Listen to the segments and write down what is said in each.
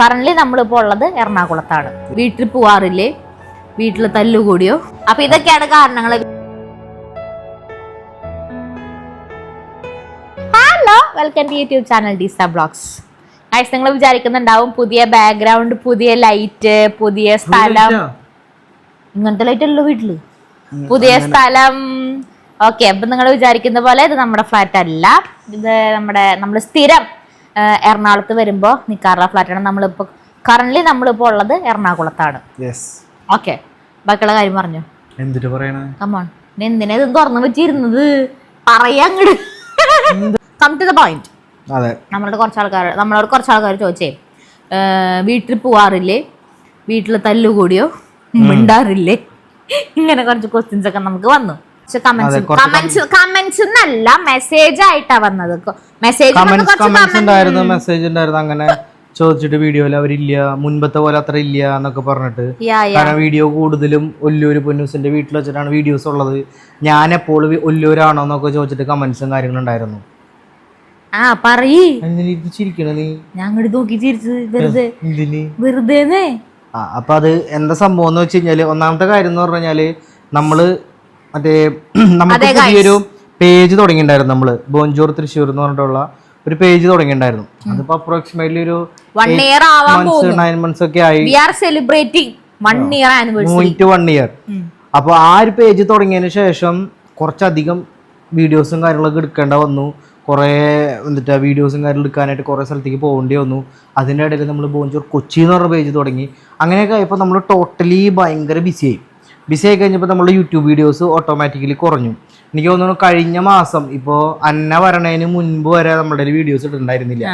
Current നമ്മളിപ്പോ ഉള്ളത് എറണാകുളത്താണ്. വീട്ടിൽ പോവാറില്ലേ? വീട്ടിൽ തല്ലുകൂടിയോ? അപ്പൊ ഇതൊക്കെയാണ് കാരണങ്ങൾ hello welcome to YouTube channel Disa blogs guys നിങ്ങൾ വിചാരിക്കുന്നുണ്ടാവും പുതിയ ബാക്ക്ഗ്രൗണ്ട് പുതിയ ലൈറ്റ് പുതിയ സ്ഥലം. ഇങ്ങനത്തെ ലൈറ്റ് അല്ലോ വീട്ടിൽ. പുതിയ സ്ഥലം. ഓക്കെ അപ്പൊ നിങ്ങൾ വിചാരിക്കുന്ന പോലെ ഇത് നമ്മുടെ ഫ്ലാറ്റ് അല്ല. ഇത് നമ്മുടെ നമ്മൾ സ്ഥിരം എറണാകുളത്ത് വരുമ്പോ നിക്കാറുള്ള ഫ്ലാറ്റാണ് നമ്മളിപ്പോ കറന്റ് നമ്മളിപ്പോ ഉള്ളത് എറണാകുളത്താണ്. ഓക്കെ ബാക്കിയുള്ള കാര്യം പറഞ്ഞു? എന്തിട്ട് പറയണേ? കമോൺ എന്തിനാ ഇത് തുറന്നു വെച്ചിരുന്നത്? പറയാ കം ടു ദ പോയിന്റ് നമ്മളോട് കുറച്ച് ആൾക്കാർ നമ്മളോട് കുറച്ച് ആൾക്കാർ ചോദിച്ചേ വീട്ടിൽ പോവാറില്ലേ? വീട്ടിൽ തല്ലുകൂടിയോ? മിണ്ടാറില്ലേ? ഇങ്ങനെ കുറച്ച് ക്വസ്റ്റ്യൻസ് ഒക്കെ നമുക്ക് വന്നു. പക്ഷെ കമന്റ്സ് കമന്റ്സ് കമന്റ്സ് എന്നല്ല മെസ്സേജ് ആയിട്ടാ വന്നത്. മെസ്സേജ് ഉണ്ടായിരുന്നു മെസ്സേജ് ഉണ്ടായിരുന്നു. അങ്ങനെ ചോദിച്ചിട്ട് വീഡിയോയിൽ അവരില്ല മുൻപത്തെ പോലെ അത്ര ഇല്ല എന്നൊക്കെ പറഞ്ഞിട്ട്. കാരണം വീഡിയോ കൂടുതലും ഒല്ലൂര് പൊന്നൂസിന്റെ വീട്ടിൽ വെച്ചിട്ടാണ് വീഡിയോസ് ഉള്ളത്. ഞാൻ എപ്പോഴും ഒല്ലൂരാണോ എന്നൊക്കെ ചോദിച്ചിട്ട് കമന്റ്സും കാര്യങ്ങളും ഉണ്ടായിരുന്നു. ആ പറയ്. ഞാൻ അങ്ങോട്ട് നോക്കി ചിരിച്ചത് വെറുതെ. അപ്പൊ അത് എന്താ സംഭവം എന്ന് വെച്ച് കഴിഞ്ഞാൽ ഒന്നാമത്തെ കാര്യം എന്ന് പറഞ്ഞു കഴിഞ്ഞാൽ നമ്മൾ മറ്റേ നമുക്ക് പുതിയൊരു പേജ് തുടങ്ങിയിട്ടുണ്ടായിരുന്നു നമ്മൾ. ബോഞ്ചൂർ തൃശ്ശൂർ എന്ന് പറഞ്ഞിട്ടുള്ള ഒരു പേജ് തുടങ്ങിയിട്ടുണ്ടായിരുന്നു. അതിപ്പോ അപ്രോക്സിമേറ്റ്ലി ഒരു വൺ ഇയർ ആവാൻ നയൻ മന്ത്സ് ഒക്കെ ആയി. We are celebrating one year anniversary point one year അപ്പോൾ ആ ഒരു പേജ് തുടങ്ങിയതിന് ശേഷം കുറച്ചധികം വീഡിയോസും കാര്യങ്ങളൊക്കെ എടുക്കേണ്ട വന്നു. കുറേ എന്നിട്ട് വീഡിയോസും കാര്യങ്ങളും എടുക്കാനായിട്ട് കുറേ സ്ഥലത്തേക്ക് പോകേണ്ടി വന്നു. അതിന്റെ ഇടയിൽ നമ്മൾ ബോഞ്ചൂർ കൊച്ചി എന്ന് പറഞ്ഞ പേജ് തുടങ്ങി. അങ്ങനെയൊക്കെ ആയപ്പോൾ നമ്മൾ ടോട്ടലി ഭയങ്കര ബിസിയായി ബിസി ആയി കഴിഞ്ഞപ്പോൾ നമ്മൾ യൂട്യൂബ് വീഡിയോസ് ഓട്ടോമാറ്റിക്കലി കുറഞ്ഞു. എനിക്ക് തോന്നുന്നു കഴിഞ്ഞ മാസം ഇപ്പോൾ അന്ന വരണതിന് മുൻപ് വരെ നമ്മുടെ വീഡിയോസ് ഇട്ടുണ്ടായിരുന്നില്ല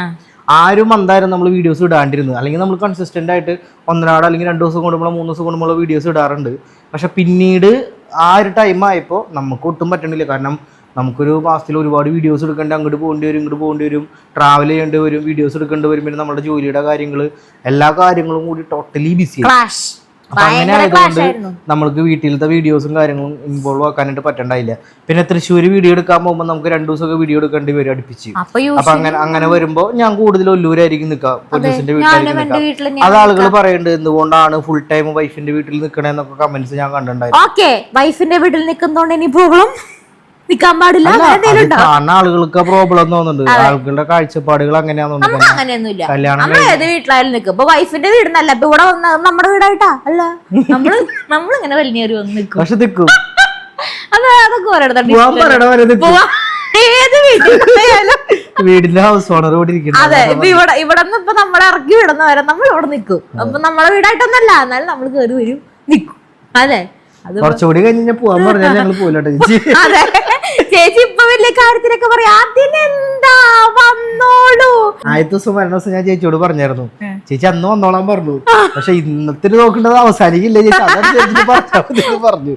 ആരും അന്തായാലും നമ്മൾ വീഡിയോസ് ഇടാണ്ടിരുന്നത് അല്ലെങ്കിൽ നമ്മൾ കൺസിസ്റ്റന്റ് ആയിട്ട് ഒന്നരാട് അല്ലെങ്കിൽ രണ്ട് ദിവസം കൂടുമ്പോൾ മൂന്ന് ദിവസം കൂടുമ്പോൾ വീഡിയോസ് ഇടാറുണ്ട്. പക്ഷെ പിന്നീട് ആ ഒരു ടൈം ആയപ്പോൾ നമുക്ക് ഒട്ടും പറ്റണില്ല. കാരണം നമുക്കൊരു മാസത്തിൽ ഒരുപാട് വീഡിയോസ് എടുക്കേണ്ടി അങ്ങോട്ട് പോകേണ്ടി വരും ഇങ്ങോട്ട് പോകേണ്ടി വരും. ട്രാവൽ ചെയ്യേണ്ടി വരും വീഡിയോസ് എടുക്കേണ്ടി വരും. പിന്നെ നമ്മുടെ ജോലിയുടെ കാര്യങ്ങൾ എല്ലാ കാര്യങ്ങളും കൂടി ടോട്ടലി ബിസി അങ്ങനെ ആയതുകൊണ്ട് നമ്മൾക്ക് വീട്ടിലത്തെ വീഡിയോസും കാര്യങ്ങളും ഇൻവോൾവ് ആക്കാനായിട്ട് പറ്റണ്ടായില്ല. പിന്നെ തൃശ്ശൂർ വീഡിയോ എടുക്കാൻ പോകുമ്പോൾ നമുക്ക് രണ്ടു ദിവസമൊക്കെ വീഡിയോ എടുക്കേണ്ടി വരും അടുപ്പിച്ച്. അപ്പൊ അങ്ങനെ അങ്ങനെ വരുമ്പോ ഞാൻ കൂടുതൽ ഒല്ലൂരായിരിക്കും നിൽക്കുക പോലീസിന്റെ വീട്ടിലായിരിക്കും നിൽക്കുക അത് ആളുകൾ പറയുന്നുണ്ട് എന്തുകൊണ്ടാണ് ഫുൾ ടൈം വൈഫിന്റെ വീട്ടിൽ നിൽക്കണേന്നൊക്കെ കമന്റ്സ് ഞാൻ കണ്ടിട്ടുണ്ടായിരുന്നു. വൈഫിന്റെ വീട്ടിൽ നിൽക്കുന്നോണ്ട് ഇനി പ്രോബ്ലം നിക്കാൻ പാടില്ല. കാണുന്ന ആളുകൾക്ക് പ്രോബ്ലം തോന്നുന്നുണ്ട്. ആളുകളുടെ കാഴ്ചപ്പാടുകൾ തോന്നുന്നു. അങ്ങനെയൊന്നുമില്ല. നമ്മൾ ഏത് വീട്ടിലായാലും നിൽക്കും ഇപ്പൊ വൈഫിന്റെ വീടിനല്ല ഇപ്പൊ ഇവിടെ വന്ന നമ്മുടെ വീടായിട്ടാ. അല്ല നമ്മൾ നമ്മളിങ്ങനെ വലിഞ്ഞേറി വന്ന് നിൽക്കും പക്ഷെ നിൽക്കും അത് അതൊക്കെ വരെ ഏത് വീട്ടിലായാലും. വീടിന്റെ ഹൗസ് ഓണർ അതെ ഇപ്പൊ ഇവിടെ ഇവിടെ നിന്ന് ഇപ്പൊ നമ്മളെ ഇറക്കി വിടുന്ന വരെ നമ്മൾ ഇവിടെ നിൽക്കും അപ്പൊ നമ്മളെ വീടായിട്ടൊന്നല്ല. എന്നാലും നമ്മൾ കയറി വരും നിൽക്കും അത്. കുറച്ചുകൂടി കഴിഞ്ഞ പോവാൻ പറഞ്ഞാൽ ഞങ്ങൾ പോയില്ലോട്ടെ ചേച്ചി. ചേച്ചി ഇപ്പൊ വലിയ കാര്യത്തിലൊക്കെ പറയാം അതിനെന്താ വന്നോളൂ? ആദ്യത്തെ ദിവസം വരണ ദിവസം ഞാൻ ചേച്ചിയോട് പറഞ്ഞായിരുന്നു. ചേച്ചി അന്ന് വന്നോളാൻ പറഞ്ഞു. പക്ഷെ ഇന്നത്തെ നോക്കേണ്ടത് അവസാനിക്കില്ല ചേച്ചി. അതാണ് പറഞ്ഞു.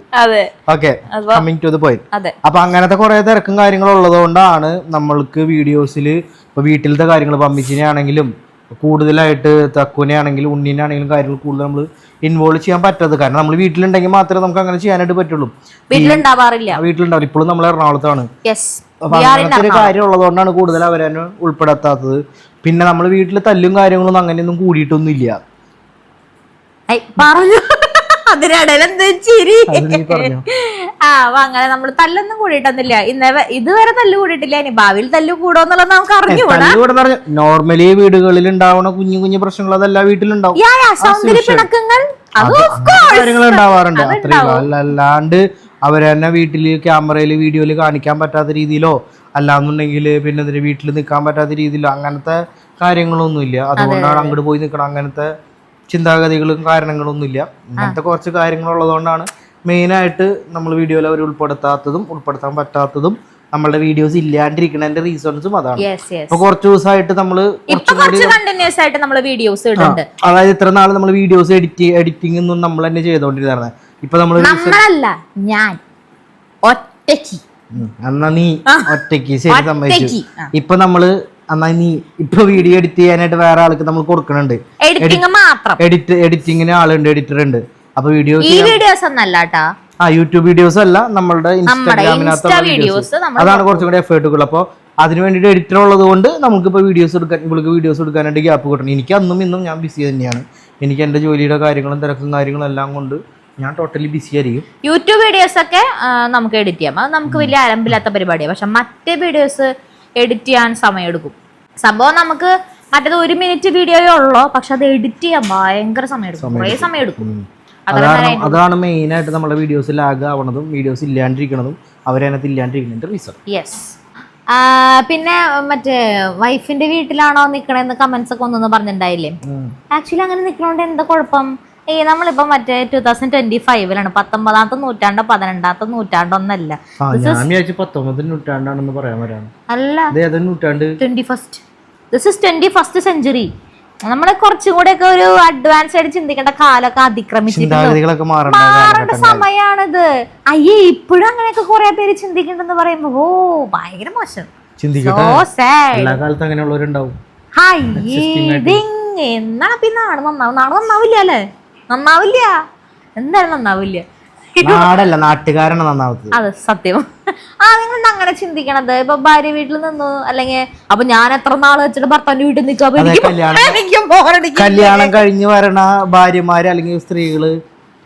Okay coming to the point അതെ. അപ്പൊ അങ്ങനത്തെ കുറെ തിരക്കും കാര്യങ്ങളും ഉള്ളതുകൊണ്ടാണ് നമ്മൾക്ക് വീഡിയോസിൽ ഇപ്പൊ വീട്ടിലത്തെ കാര്യങ്ങൾ ഇപ്പൊ ആണെങ്കിലും കൂടുതലായിട്ട് തക്കുനെ ആണെങ്കിലും ഉണ്ണിനെ ആണെങ്കിലും കാര്യങ്ങൾ കൂടുതൽ നമ്മൾ ഇൻവോൾവ് ചെയ്യാൻ പറ്റാത്തത്. കാരണം നമ്മൾ വീട്ടിലുണ്ടെങ്കിൽ മാത്രമേ നമുക്ക് അങ്ങനെ ചെയ്യാനായിട്ട് പറ്റുള്ളൂ. വീട്ടിലുണ്ടാവാറില്ല. വീട്ടിലുണ്ടാവില്ല. ഇപ്പോഴും നമ്മൾ എറണാകുളത്താണ്. അങ്ങനത്തെ ഒരു കാര്യം ഉള്ളതുകൊണ്ടാണ് കൂടുതൽ അവരെ ഉൾപ്പെടുത്താത്തത്. പിന്നെ നമ്മൾ വീട്ടിൽ തല്ലും കാര്യങ്ങളൊന്നും അങ്ങനെയൊന്നും കൂടിയിട്ടൊന്നും ഇല്ല പറഞ്ഞു? അതിനിടയിൽ എന്താ ചിരി. ആ അങ്ങനെ നമ്മൾ തല്ലൊന്നും കൂടിയിട്ടൊന്നുമില്ല. ഇന്ന ഇതുവരെ തല്ല് കൂടിയിട്ടില്ല. ഇനി ഭാവിയിൽ തല്ല് കൂടോന്നുള്ളത് നമുക്ക് അറിഞ്ഞുകൂടാ. നോർമലി വീടുകളിൽ ഉണ്ടാവുന്ന കുഞ്ഞു കുഞ്ഞു പ്രശ്നങ്ങൾ അതെല്ലാ വീട്ടിലുണ്ടാവും. സൗന്ദര്യ പിണക്കങ്ങൾ? കാര്യങ്ങൾ ഉണ്ടാവാറുണ്ട്. അല്ലാണ്ട് അവർ തന്നെ വീട്ടിൽ ക്യാമറയിൽ വീഡിയോയിൽ കാണിക്കാൻ പറ്റാത്ത രീതിയിലോ അല്ലാന്നുണ്ടെങ്കിൽ പിന്നെ വീട്ടിൽ നിൽക്കാൻ പറ്റാത്ത രീതിയിലോ അങ്ങനത്തെ കാര്യങ്ങളൊന്നും ഇല്ല അതുകൊണ്ടാണ് അങ്ങോട്ട് പോയി നിൽക്കണം അങ്ങനത്തെ ചിന്താഗതികളും കാരണങ്ങളും ഒന്നുമില്ല ഇങ്ങനത്തെ കുറച്ച് കാര്യങ്ങളുള്ളതുകൊണ്ടാണ് മെയിനായിട്ട് നമ്മൾ വീഡിയോയിൽ അവർ ഉൾപ്പെടുത്താത്തതും ഉൾപ്പെടുത്താൻ പറ്റാത്തതും നമ്മളുടെ വീഡിയോസ് ഇല്ലാണ്ടിരിക്കുന്നതിന്റെ റീസൺസും അതാണ്. ഇപ്പൊ കുറച്ച് ദിവസമായിട്ട് നമ്മൾ കണ്ടിന്യൂസ് ആയിട്ട് നമ്മൾ വീഡിയോസ് ഇടുന്നുണ്ട്. അതായത് ഇത്ര നാൾ നമ്മൾ വീഡിയോസ് എഡിറ്റ് എഡിറ്റിംഗ് ഒന്നും നമ്മൾ തന്നെ ചെയ്തോണ്ടിരുന്നത് ഇപ്പൊ നമ്മൾ ഞാൻ. ഒറ്റയ്ക്ക്. എന്നാ നീ ഒറ്റയ്ക്ക് ശരി സമ്മതിച്ചു. ഇപ്പൊ നമ്മൾ എന്നാ നീ ഇപ്പൊ വീഡിയോ എഡിറ്റ് ചെയ്യാനായിട്ട് വേറെ ആൾക്ക് നമ്മൾ കൊടുക്കണുണ്ട്. എഡിറ്റിംഗ് മാത്രം. എഡിറ്റ് എഡിറ്റിങ്ങിന് ആളുണ്ട് എഡിറ്റർ ഉണ്ട്. അപ്പൊ വീഡിയോ ഈ വീഡിയോസ് ഒന്നല്ല കേട്ടാ ആ യൂട്യൂബ് വീഡിയോസ് അല്ല നമ്മളുടെ ഇൻസ്റ്റാഗ്രാമിനകത്തുള്ള വീഡിയോസ് അതാണ് കുറച്ചും കൂടി എഫേർട്ട് കൂടുതൽ അപ്പോൾ അതിന് വേണ്ടിയിട്ട് എഡിറ്റർ ഉള്ളത് കൊണ്ട് നമുക്കിപ്പോൾ വീഡിയോസ് എടുക്കാൻ ഇവൾക്ക് വീഡിയോസ് എടുക്കാനായിട്ട് ഗ്യാപ്പ് കിട്ടണം. എനിക്ക് അന്നും ഇന്നും ഞാൻ ബിസി തന്നെയാണ്. എനിക്ക് എന്റെ ജോലിയുടെ കാര്യങ്ങളും തിരക്കും കാര്യങ്ങളും എല്ലാം കൊണ്ട് ഞാൻ ടോട്ടലി ബിസി ആയിരിക്കും. യൂട്യൂബ് വീഡിയോസ് ഒക്കെ നമുക്ക് എഡിറ്റ് ചെയ്യാം. അത് നമുക്ക് വലിയ അലമ്പില്ലാത്ത പരിപാടിയാണ് പക്ഷെ മറ്റേ വീഡിയോസ് എഡിറ്റ് ചെയ്യാൻ സമയമെടുക്കും. സംഭവം നമുക്ക് മറ്റേത് ഒരു മിനിറ്റ് വീഡിയോയേ ഉള്ളൂ പക്ഷെ അത് എഡിറ്റ് ചെയ്യാൻ ഭയങ്കര സമയമെടുക്കും. കുറേ സമയം എടുക്കും അതാണ് മെയിൻ ആയിട്ട് നമ്മുടെ വീഡിയോസ് ലാഗ് ആവണതും വീഡിയോസ് ഇല്ലാണ്ടിരിക്കണതും അവരതിനകത്ത് ഇല്ലാണ്ടിരിക്കുന്നതിന്റെ റീസൺ യെസ് പിന്നെ മറ്റേ വൈഫിന്റെ വീട്ടിലാണോ നിക്കണെന്ന് കമന്റ്സ് ഒക്കെ ഒന്നൊന്ന് പറഞ്ഞിട്ടുണ്ടായില്ലേ? ആക്ച്വലി അങ്ങനെ നിക്കണോണ്ട് എന്താ കുഴപ്പം? ഈ നമ്മളിപ്പോ മറ്റേ ടൂ തൗസൻഡ് ട്വന്റി ഫൈവിലാണ് പത്തൊമ്പതാമത്തെ നൂറ്റാണ്ടോ പതിനെണ്ടാമത്തെ നൂറ്റാണ്ടോ ഒന്നല്ല നൂറ്റാണ്ടാണെന്ന് പറയാൻ വരാണ്. അല്ല. നൂറ്റാണ്ട് twenty first this is twenty first century നമ്മളെ കുറച്ചും കൂടെ ഒക്കെ ഒരു അഡ്വാൻസ് ആയിട്ട് ചിന്തിക്കേണ്ട കാലൊക്കെ അതിക്രമിച്ചിട്ടുണ്ട്. മാറേണ്ട സമയാണിത്. അയ്യേ ഇപ്പോഴും അങ്ങനെയൊക്കെ കുറെ പേര് ചിന്തിക്കണ്ടെന്ന് പറയുമ്പോ ഓ ഭയങ്കര മോശം. അങ്ങനെയുള്ളവരുണ്ടാവും. എന്നാ പിന്നെ നാട് നന്നാവും? നാളെ നന്നാവില്ല അല്ലേ? നന്നാവില്ല. എന്തായാലും നന്നാവില്ല. നാടല്ല നാട്ടുകാരാണ് നന്നാവത്തത് അത് സത്യം. ആ നിങ്ങൾ അങ്ങനെ ചിന്തിക്കണത്? ഇപ്പൊ ഭാര്യ വീട്ടിൽ നിന്നു അല്ലെങ്കിൽ അപ്പൊ ഞാൻ എത്ര നാൾ വെച്ചിട്ട് ഭർത്താവിന്റെ വീട്ടിൽ നിൽക്കും എനിക്ക് കല്യാണം- കഴിഞ്ഞു വരണ ഭാര്യമാര് അല്ലെങ്കിൽ സ്ത്രീകൾ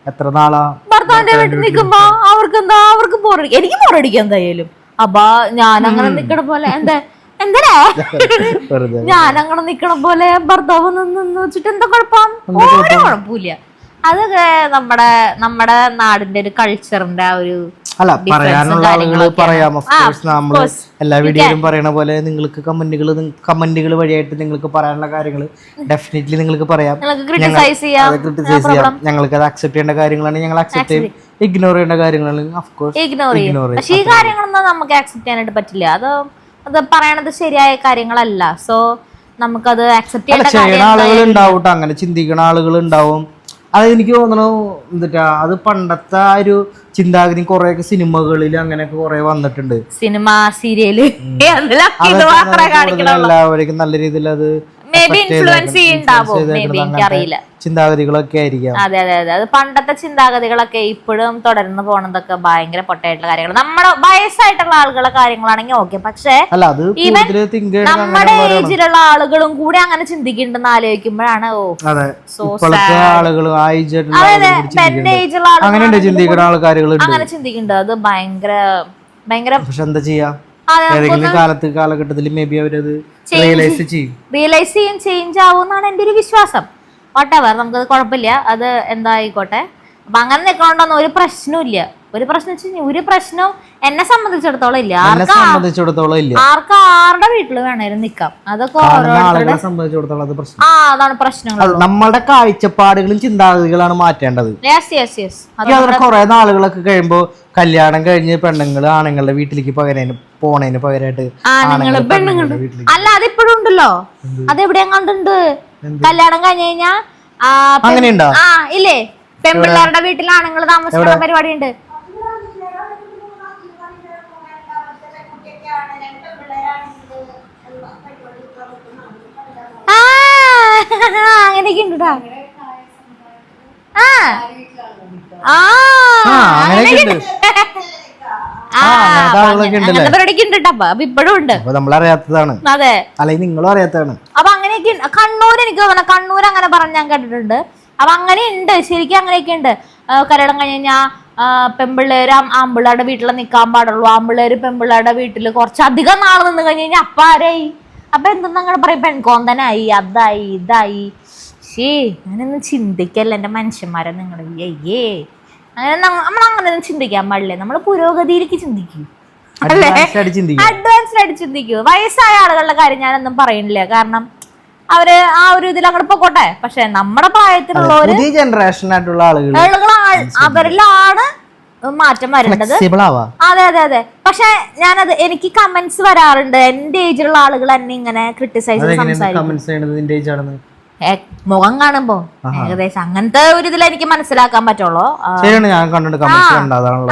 എത്ര നാളാ ഭർത്താവിന്റെ വീട്ടിൽ നിൽക്കുമ്പോ അവർക്ക് എന്താ അവർക്ക് ബോറടിക്കും എനിക്ക് ബോറടിക്കും എന്തായാലും. അപ്പൊ ഞാൻ അങ്ങനെ നിക്കണ പോലെ എന്താ എന്താ ഞാൻ അങ്ങനെ നിക്കണ പോലെ ഭർത്താവ് നിന്ന് വെച്ചിട്ട് എന്താ കുഴപ്പം? ഓരോ കുഴപ്പമില്ല. അതൊക്കെ നമ്മുടെ നമ്മുടെ നാടിന്റെ ഒരു കൾച്ചറിന്റെ ആ ഒരു അല്ല പറയാനുള്ള ആളുകൾ. പറയാം. നമ്മൾ എല്ലാ വീഡിയോയിലും പറയണ പോലെ നിങ്ങൾക്ക് കമന്റുകൾ കമന്റുകൾ വഴിയായിട്ട് നിങ്ങൾക്ക് പറയാനുള്ള കാര്യങ്ങൾ ഡെഫിനറ്റ്ലി നിങ്ങൾക്ക് പറയാം. ക്രിട്ടിസൈസ് ചെയ്യാം. ഞങ്ങൾക്ക് അത് അക്സെപ്റ്റ് ചെയ്യേണ്ട കാര്യങ്ങളാണ്. ഞങ്ങൾ അക്സെപ്റ്റ് ചെയ്യും. ഇഗ്നോർ ചെയ്യേണ്ട കാര്യങ്ങളാണ്. ഓഫ് കോഴ്സ് ഇഗ്നോർ ചെയ്യും. പക്ഷേ ഈ കാര്യങ്ങളൊന്നും നമുക്ക് അക്സെപ്റ്റ് ചെയ്യാനായിട്ട് പറ്റില്ല. അത് അത് പറയണത് ശരിയായ കാര്യങ്ങളല്ല. സോ നമുക്കത് ആക്സെപ്റ്റ് അല്ല ചെയ്യേണ്ട ചെയ്യണ ആളുകൾ ഉണ്ടാവും അങ്ങനെ ചിന്തിക്കുന്ന ആളുകൾ ഉണ്ടാവും. അത് എനിക്ക് തോന്നണു എന്താ അത് പണ്ടത്തെ ആ ഒരു ചിന്താഗതി കുറെയൊക്കെ സിനിമകളിൽ അങ്ങനെയൊക്കെ കുറെ വന്നിട്ടുണ്ട്. Cinema serial. എല്ലാവർക്കും നല്ല രീതിയിൽ അത് ചിന്താഗതികളൊക്കെ ആയിരിക്കാം. അതെ അതെ അതെ. അത് പണ്ടത്തെ ചിന്താഗതികളൊക്കെ ഇപ്പോഴും തുടർന്ന് പോണതൊക്കെ ഭയങ്കര പൊട്ടയായിട്ടുള്ള കാര്യങ്ങൾ നമ്മുടെ വയസ്സായിട്ടുള്ള ആളുകളെ കാര്യങ്ങളാണെങ്കിൽ ഓക്കെ പക്ഷേ നമ്മുടെ ഏജിലുള്ള ആളുകളും കൂടെ അങ്ങനെ ചിന്തിക്കുന്നുണ്ടെന്ന് ആലോചിക്കുമ്പോഴാണ് ഓ എന്റെ ആളുകൾ ആൾക്കാരുകളുണ്ട്. അങ്ങനെ ചിന്തിക്കുന്നുണ്ട്. അത് ഭയങ്കര ഭയങ്കര പക്ഷെ എന്താ ചെയ്യാ? ഏതെങ്കിലും കാലത്ത് കാലഘട്ടത്തിൽ മേ ബി അവരത് റിയലൈസ് ചെയ്യും. റിയലൈസ് ചെയ്യും ചേഞ്ച് ആവും എന്നാണ് എന്റെ ഒരു വിശ്വാസം. വാട്ടെവർ നമുക്കത് കുഴപ്പമില്ല. അത് എന്തായിക്കോട്ടെ. അപ്പൊ അങ്ങനെ നിൽക്കണോണ്ടൊന്നും ഒരു പ്രശ്നവും ഒരു പ്രശ്നം ഒരു പ്രശ്നവും എന്നെ സംബന്ധിച്ചിടത്തോളം ഇല്ല. സംബന്ധിച്ചിടത്തോളം ഇല്ല. ആർക്ക് ആരുടെ വീട്ടിൽ വേണേലും നിക്കാം. അതൊക്കെ കാണുന്ന ഓരോ ആളുകളെ സംബന്ധിച്ചിടത്തോളം അത് പ്രശ്നം. ആ അതാണ് പ്രശ്നങ്ങൾ നമ്മളുടെ കാഴ്ചപ്പാടുകളും ചിന്താഗതികളാണ് മാറ്റേണ്ടത്. അതിന് കുറെ നാളുകളൊക്കെ കഴിയുമ്പോ കല്യാണം കഴിഞ്ഞ് പെണ്ണുങ്ങൾ ആണുങ്ങളുടെ വീട്ടിലേക്ക് പകരം പോണേന് പകരമായിട്ട് അല്ല അതിപ്പോഴും ഉണ്ടല്ലോ. അതെവിടെയും കണ്ടുണ്ട്? കല്യാണം കഴിഞ്ഞ് കഴിഞ്ഞാ അങ്ങനെയുണ്ടോ? ആ ഇല്ലേ? പെൺപിള്ളേരുടെ വീട്ടിൽ ആണുങ്ങൾ താമസിക്കുന്ന പരിപാടി ഉണ്ട് ആ അങ്ങനെയൊക്കെ ഉണ്ട്. ആ ആ അങ്ങനെയൊക്കെ നമ്മളറിയാത്തതാണ്. അതെ. അല്ലെങ്കിൽ നിങ്ങളും അറിയാത്തതാണ്. അപ്പൊ അങ്ങനെയൊക്കെ ഉണ്ട്. കണ്ണൂർ എനിക്ക് തോന്നുന്നു കണ്ണൂർ അങ്ങനെ പറഞ്ഞ് ഞാൻ കേട്ടിട്ടുണ്ട്. അപ്പൊ അങ്ങനെ ഉണ്ട് ശരിക്കും അങ്ങനെയൊക്കെ ഉണ്ട്. കരടം കഴിഞ്ഞ് കഴിഞ്ഞാൽ പെമ്പിള്ളേര് ആമ്പിള്ളേരുടെ വീട്ടിൽ നിൽക്കാൻ പാടുള്ളൂ. ആമ്പിള്ളേര് പെമ്പിള്ളേരുടെ വീട്ടിൽ കുറച്ചധികം നാൾ നിന്ന് കഴിഞ്ഞ് കഴിഞ്ഞാൽ അപ്പ ആരായി അപ്പൊ എന്തെന്ന് അങ്ങനെ പറയും? പെൺകോന്തനായി അതായി ഇതായി. ശേ അങ്ങനെയൊന്നും ചിന്തിക്കല്ല. എന്റെ മനുഷ്യന്മാരെ നിങ്ങൾ അയ്യേ. അങ്ങനെ നമ്മൾ അങ്ങനെയൊന്നും ചിന്തിക്കാൻ പാടില്ലേ. നമ്മൾ പുരോഗതിയിലേക്ക് ചിന്തിക്കും. അല്ലേ? അഡ്വാൻസ്ഡ് ആയിട്ട് ചിന്തിക്കൂ. വയസ്സായ ആളുകളുടെ കാര്യം ഞാനൊന്നും പറയുന്നില്ല കാരണം അവർ ആ ഒരു ഇതിൽ അങ്ങോട്ട് പൊക്കോട്ടെ. പക്ഷെ നമ്മുടെ പ്രായത്തിലുള്ളവര് ജനറേഷൻ ആയിട്ടുള്ള ആളുകൾ അവരിലാണ് മാറ്റം വരേണ്ടത്. അതെ അതെ അതെ. പക്ഷെ ഞാനത് എനിക്ക് കമന്റ്സ് വരാറുണ്ട്. എന്റെ ഏജിലുള്ള ആളുകൾ എന്നെ ഇങ്ങനെ ക്രിട്ടിസൈസ് സംസാരിക്കും. മുഖം കാണുമ്പോ? ഏകദേശം അങ്ങനത്തെ ഒരു ഇതിൽ എനിക്ക് മനസ്സിലാക്കാൻ പറ്റുള്ളൂ.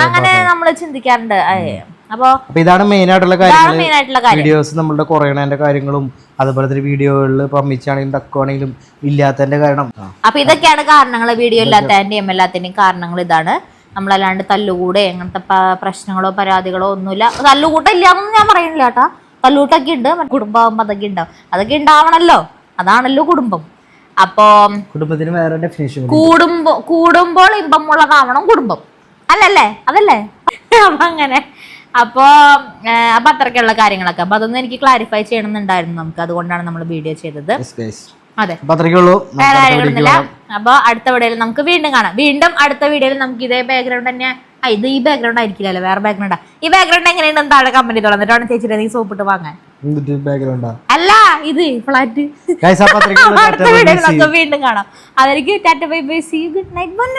അങ്ങനെ നമ്മൾ ചിന്തിക്കാറുണ്ട്. അപ്പൊ ഇതാണ് മെയിൻ ആയിട്ടുള്ള കാര്യങ്ങൾ മെയിൻ ആയിട്ടുള്ള കാര്യം. വീഡിയോസ് നമ്മളുടെ കുറയണതിന്റെ കാര്യങ്ങളും അതുപോലെ തന്നെ വീഡിയോകളിൽ ഇപ്പൊ അമ്മിച്ചാണെങ്കിലും തക്കുവാണെങ്കിലും ഇല്ലാത്തതിന്റെ കാരണം. അപ്പൊ ഇതൊക്കെയാണ് കാരണങ്ങൾ വീഡിയോ ഇല്ലാത്തതിന്റെയും എല്ലാത്തിന്റെയും കാരണങ്ങൾ ഇതാണ്. നമ്മളല്ലാണ്ട് തല്ലുകൂടെ അങ്ങനത്തെ പ്രശ്നങ്ങളോ പരാതികളോ ഒന്നുമില്ല. തല്ലുകൂട്ടില്ല എന്ന് ഞാൻ പറയുന്നില്ല കേട്ടാ. തല്ലൂട്ടൊക്കെ ഉണ്ട് കുടുംബമാകുമ്പോൾ കുടുംബമാകുമ്പോ അതൊക്കെ ഉണ്ടാവും. അതൊക്കെ ഉണ്ടാവണല്ലോ. അതാണല്ലോ കുടുംബം. അപ്പോ കുടുംബത്തിന് വേറെ ഡെഫിനേഷൻ കൂടുമ്പോ കൂടുമ്പോൾ ഇമ്പമുള്ളതാവണം കുടുംബം. അല്ലല്ലേ? അതല്ലേ? അപ്പൊ അങ്ങനെ. അപ്പോ അപ്പൊ അത്രയ്ക്കുള്ള കാര്യങ്ങളൊക്കെ. അപ്പൊ അതൊന്നും എനിക്ക് ക്ലാരിഫൈ ചെയ്യണമെന്നുണ്ടായിരുന്നു നമുക്ക്. അതുകൊണ്ടാണ് നമ്മൾ വീഡിയോ ചെയ്തത്. അതെ. അത്രയ്ക്കുള്ളൂ വേറെ കാര്യങ്ങളൊന്നുമില്ല അപ്പൊ അടുത്ത വീഡിയോയിൽ നമുക്ക് വീണ്ടും കാണാം. വീണ്ടും അടുത്ത വീഡിയോയിൽ നമുക്ക് ഇതേ ബാക്ക്ഗ്രൗണ്ട് തന്നെ. ആ ഇത് ഈ ബാക്ക്ഗ്രൗണ്ട് ആയിരിക്കില്ലല്ലോ വേറെ ബാക്ക്ഗ്രൗണ്ടാ ഈ ബാക്ക്ഗ്രൗണ്ട് എങ്ങനെയുണ്ടെന്ന് താഴെ കമന്റ് തുറന്നിട്ടാണ് ചേച്ചിയുടെ നീ സോപ്പിട്ട് വാങ്ങാൻ. അല്ല ഇത് ഫ്ലാറ്റ് അടുത്ത വീഡിയോയിൽ നമുക്ക് വീണ്ടും കാണാം. അതായിരിക്കും Tata bye bye see good night bye